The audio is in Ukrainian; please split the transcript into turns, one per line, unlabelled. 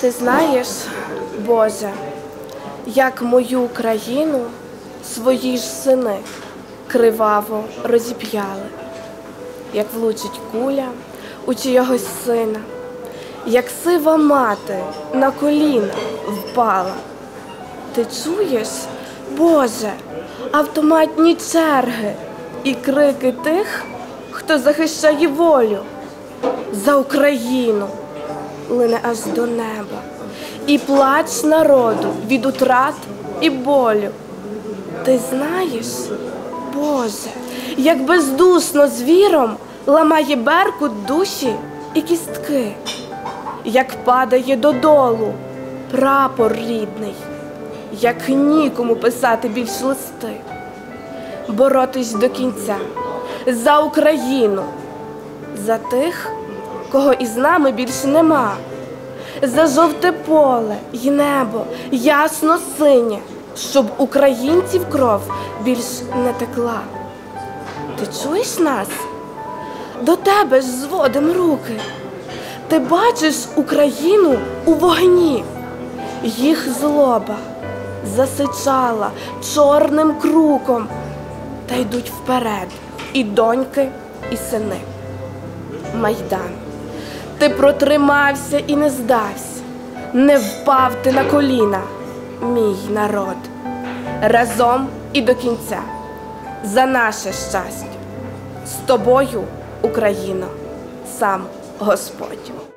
Ти знаєш, Боже, як мою країну свої ж сини криваво розіп'яли, як влучить куля у чийогось сина, як сива мати на коліна впала. Ти чуєш, Боже, автоматні черги і крики тих, хто захищає волю за Україну лине аж до неба, і плач народу від утрат і болю. Ти знаєш, Боже, як бездусно звіром ламає беркут душі і кістки, як падає додолу прапор рідний, як нікому писати більш листи, боротись до кінця за Україну, за тих, кого із нами більше нема, за жовте поле й небо, ясно синє, щоб українців кров більш не текла. Ти чуєш нас? До тебе ж зводим руки. Ти бачиш Україну у вогні, їх злоба засичала чорним круком, та йдуть вперед і доньки, і сини. Майдан, ти протримався і не здався, не впав ти на коліна, мій народ, разом і до кінця, за наше щастя, з тобою, Україно, сам Господь.